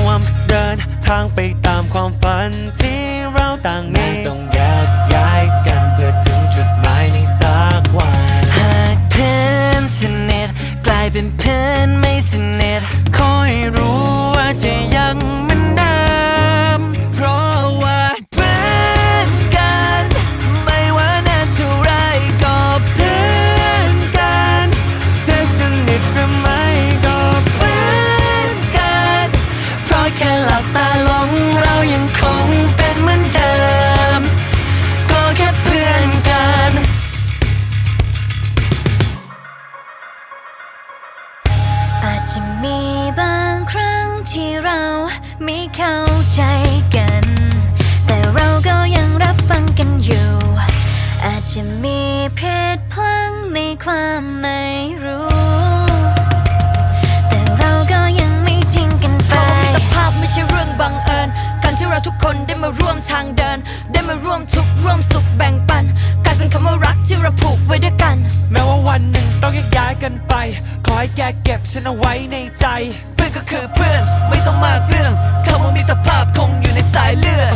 ว เดินทางไปตามความฝันที่เราต่างมีต้อง จะมีบางครั้งที่เราไม่เข้าใจ ทุกคนได้มาร่วมทางเดิน ได้มาร่วมทุกข์ร่วมสุขแบ่งปันกลายเป็นคำว่ารักที่เราผูกไว้ด้วยกัน แม้ว่าวันหนึ่งต้องแยกย้ายกันไป ขอให้แกเก็บฉันเอาไว้ในใจ เพื่อนก็คือเพื่อนไม่ต้องมากเรื่องคำว่ามิตรภาพคงอยู่ในสายเลือด